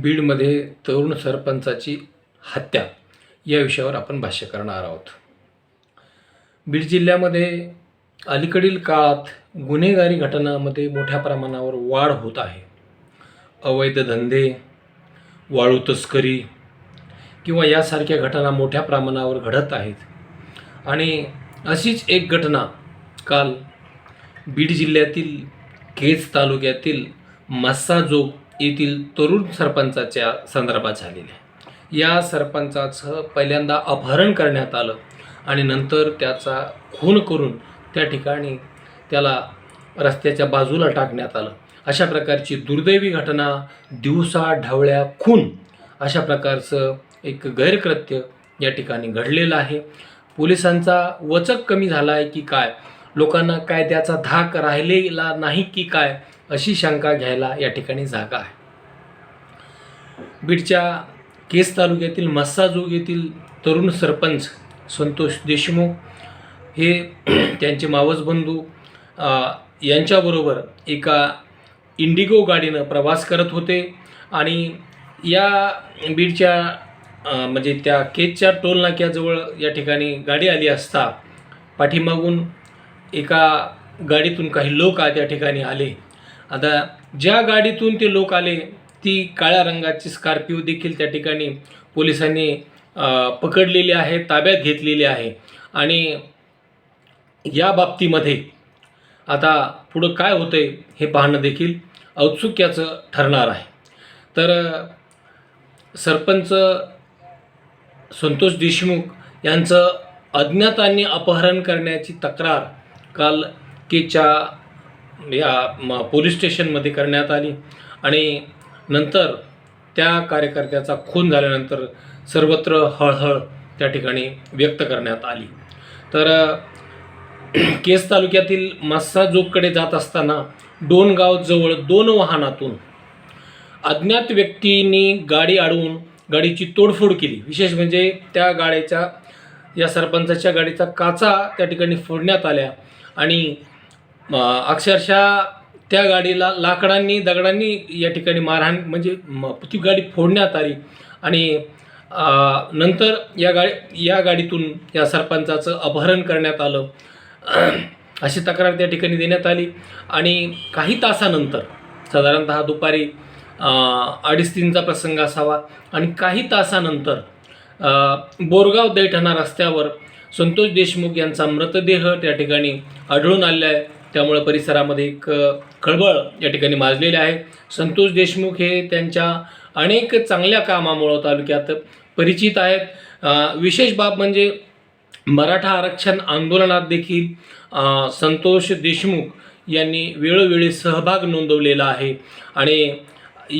बीडमध्ये तरुण सरपंचाची हत्या या विषयावर आपण भाष्य करणार आहोत. बीड जिल्ह्यामध्ये अलीकडील काळात गुन्हेगारी घटनामध्ये मोठ्या प्रमाणावर वाढ होत आहे. अवैध धंदे वाळू तस्करी किंवा यासारख्या घटना मोठ्या प्रमाणावर घडत आहेत. आणि अशीच एक घटना काल बीड जिल्ह्यातील केज तालुक्यातील मस्साजोग येथील तरुण सरपंचाच्या संदर्भात झालेल्या आहे. या सरपंचाचं पहिल्यांदा अपहरण करण्यात आलं आणि नंतर त्याचा खून करून त्या ठिकाणी त्याला रस्त्याच्या बाजूला टाकण्यात आलं. अशा प्रकारची दुर्दैवी घटना दिवसा ढवळ्या खून अशा प्रकारचं एक गैरकृत्य या ठिकाणी घडलेलं आहे. पोलिसांचा वचक कमी झाला आहे की काय? लोकांना काय त्याचा धाक राहिलेला नाही की काय अशी शंका घ्यायला या ठिकाणी जागा आहे. बीडच्या केस तालुक्यातील मस्साजोग येथील तरुण सरपंच संतोष देशमुख हे त्यांचे मावसबंधू यांच्याबरोबर एका इंडिगो गाडीनं प्रवास करत होते आणि या बीडच्या म्हणजे त्या केजच्या टोल नाक्याजवळ या ठिकाणी गाडी आली असता पाठीमागून एका गाडीतून काही लोक त्या ठिकाणी आले. आता ज्या गाडीतून ते लोक आले ती काळ्या रंगाची स्कॉर्पिओ देखील त्या ठिकाणी पोलिसांनी पकडलेली आहे ताब्यात घेतलेली आहे. आणि या बाबतीमध्ये आता पुढं काय होतं आहे हे पाहणं देखील औत्सुक्याचं ठरणार आहे. तर सरपंच संतोष देशमुख यांचं अज्ञातांनी अपहरण करण्याची तक्रार काल केच्या या म- पोलीस स्टेशनमध्ये करण्यात आली. आणि नंतर त्या कार्यकर्त्याचा खून झाल्यानंतर सर्वत्र हळहळ त्या ठिकाणी व्यक्त करण्यात आली. तर केस तालुक्यातील मस्साजोगकडे जात असताना डोनगाव जवळ दोन वाहनातून अज्ञात व्यक्तींनी गाडी अडवून गाडीची तोडफोड केली. विशेष म्हणजे त्या गाड्याच्या या सरपंचाच्या गाडीचा काचा त्या ठिकाणी फोडण्यात आल्या. आणि अक्षरशः त्या गाडीला लाकडांनी दगडांनी या ठिकाणी मारहाण म्हणजे म- ती गाडी फोडण्यात आली. आणि नंतर या गाडी या गाडीतून या सरपंचाचं अपहरण करण्यात आलं. अशी तक्रार त्या ठिकाणी देण्यात आली. आणि काही तासानंतर साधारणतः दुपारी अडीच तीनचा प्रसंग असावा. आणि काही तासानंतर बोरगाव दैठणा रस्त्यावर संतोष देशमुख यांचा मृतदेह त्या ठिकाणी आढळून आलेला आहे. त्यामुळे परिसरामध्ये एक खळबळ या ठिकाणी माजलेली आहे. संतोष देशमुख हे त्यांच्या अनेक चांगल्या कामामुळं तालुक्यात परिचित आहेत. विशेष बाब म्हणजे मराठा आरक्षण आंदोलनात देखील संतोष देशमुख यांनी वेळोवेळी सहभाग नोंदवलेला आहे. आणि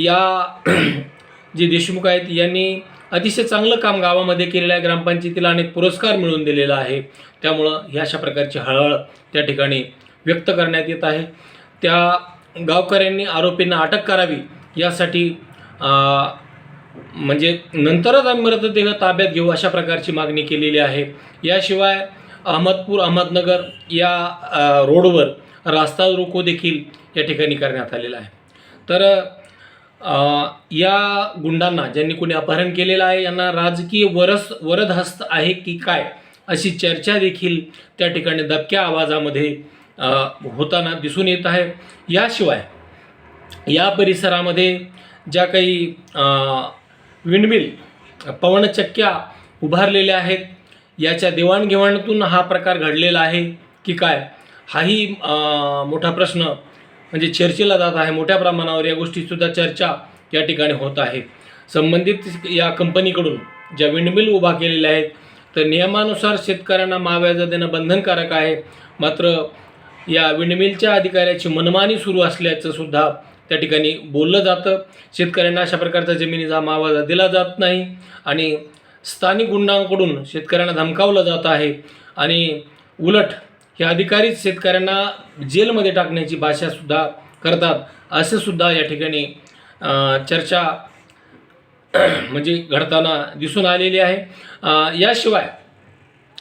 या जे देशमुख आहेत यांनी अतिशय चांगलं काम गावामध्ये केलेलं आहे. ग्रामपंचायतीला अनेक पुरस्कार मिळवून दिलेला आहे. त्यामुळं ह्या अशा प्रकारची हळहळ त्या ठिकाणी व्यक्त करण्यात येत आहे. त्या गावकऱ्यांनी आरोपींना अटक करावी यासाठी म्हणजे नंतरच आम्ही मृतदेह ताब्यात घेऊ अशा प्रकारची मागणी केलेली आहे. याशिवाय अहमदपूर अहमदनगर या रोडवर रास्ता रोको देखील या ठिकाणी करण्यात आलेला आहे. तर या गुंडांना ज्यांनी कोणी अपहरण केलेलं आहे यांना राजकीय वरस वरदहस्त आहे की काय अशी चर्चा देखील त्या ठिकाणी दबक्या आवाजामध्ये होताना दिसून येत आहे. याशिवाय या परिसरामध्ये ज्या काही विंडमिल पवनचक्क्या उभारलेल्या आहेत याच्या देवाणघेवाणातून हा प्रकार घडलेला आहे की काय? हाही मोठा प्रश्न म्हणजे चर्चेला जात आहे. मोठ्या प्रमाणावर या गोष्टीसुद्धा चर्चा या ठिकाणी होत आहे. संबंधित या कंपनीकडून ज्या विंडमिल उभा केलेल्या आहेत तर नियमानुसार शेतकऱ्यांना महाव्याजा देणं बंधनकारक आहे. मात्र या विंडमिलच्या अधिकाऱ्याची मनमानी सुरू असल्याचं सुद्धा त्या ठिकाणी बोललं जातं. शेतकऱ्यांना अशा प्रकारचा जमिनीचा मावाजा दिला जात नाही आणि स्थानिक गुंडांकडून शेतकऱ्यांना धमकावलं जात आहे. आणि उलट हे अधिकारीच शेतकऱ्यांना जेलमध्ये टाकण्याची भाषासुद्धा करतात. असं सुद्धा या ठिकाणी चर्चा म्हणजे घडताना दिसून आलेली आहे. याशिवाय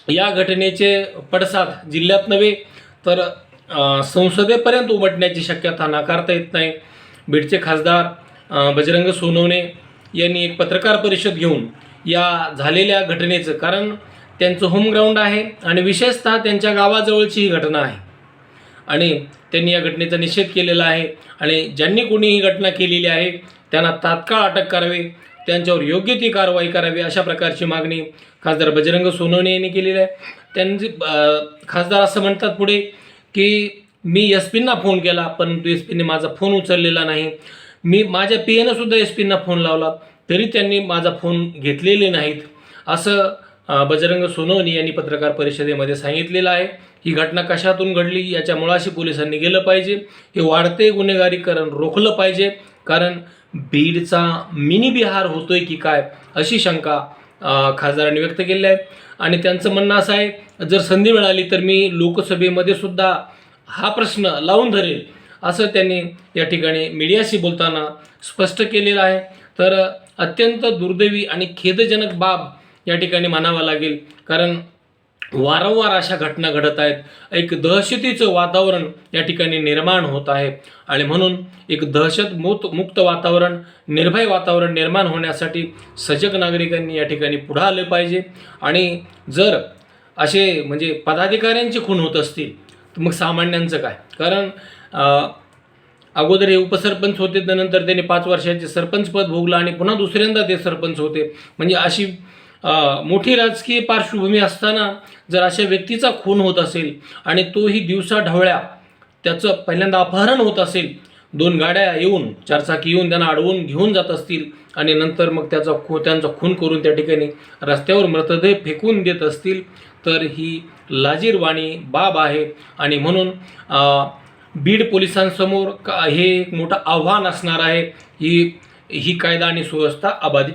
या घटनेचे पडसाद जिल्ह्यात नव्हे तर संसदेपर्यंत उमटण्याची शक्यता नाकारता येत नाही. बीडचे खासदार बजरंग सोनवणे यांनी एक पत्रकार परिषद घेऊन या झालेल्या घटनेचं कारण त्यांचं होमग्राऊंड आहे आणि विशेषतः त्यांच्या गावाजवळची ही घटना आहे. आणि त्यांनी या घटनेचा निषेध केलेला आहे आणि ज्यांनी कोणी ही घटना केलेली आहे त्यांना तात्काळ अटक करावी त्यांच्यावर योग्य ती कारवाई करावी अशा प्रकारची मागणी खासदार बजरंग सोनवणे यांनी केलेली आहे. त्यांचे खासदार असं म्हणतात पुढे की मी एस पींना फोन केला परंतु एस पीने माझा फोन उचललेला नाही. मी माझ्या पी एनं सुद्धा एस पींना फोन लावला तरी त्यांनी माझा फोन घेतलेले नाहीत. असं बजरंग सोनवणी यांनी पत्रकार परिषदेमध्ये सांगितलेलं आहे ही घटना कशातून घडली याच्या मुळाशी पोलिसांनी गेलं पाहिजे. हे वाढते गुन्हेगारीकरण रोखलं पाहिजे कारण बीडचा मिनी बिहार होतोय की काय अशी शंका खासदारांनी व्यक्त केली आहे. आणि त्यांचं म्हणणं असं आहे जर संधी मिळाली तर मी लोकसभेमध्ये सुद्धा हा प्रश्न लावून धरेल असं त्यांनी या ठिकाणी मीडियाशी बोलताना स्पष्ट केलेलं आहे. तर अत्यंत दुर्दैवी आणि खेदजनक बाब या ठिकाणी म्हणावा लागेल. कारण वारंवार अशा घटना घडत आहेत. एक दहशतीचं वातावरण या ठिकाणी निर्माण होत आहे. आणि म्हणून एक दहशत मुक्त मुक्त वातावरण निर्भय वातावरण निर्माण होण्यासाठी सजग नागरिकांनी या ठिकाणी पुढं आलं पाहिजे. आणि जर असे म्हणजे पदाधिकाऱ्यांचे खून होत असतील तर मग सामान्यांचं काय? कारण अगोदर हे उपसरपंच होते त्यानंतर त्यांनी पाच वर्षाचे सरपंच पद भोगलं आणि पुन्हा दुसऱ्यांदा ते सरपंच होते. म्हणजे अशी मोठी राजकीय पार्श्वभूमी असताना जर अशा व्यक्तीचा खून होत असेल आणि तोही दिवसा ढवळ्या त्याचं पहिल्यांदा अपहरण होत असेल दोन गाड्या येऊन चारचाकी येऊन त्यांना अडवून घेऊन जात असतील आणि नंतर मग त्याचा खू त्यांचा खून करून त्या ठिकाणी रस्त्यावर मृतदेह फेकून देत असतील तर ही लाजीरवाणी बाब आहे. आणि म्हणून बीड पोलिसांसमोर का हे एक मोठं आव्हान असणार आहे. ही ही कायदा आणि सुव्यवस्था अबाधित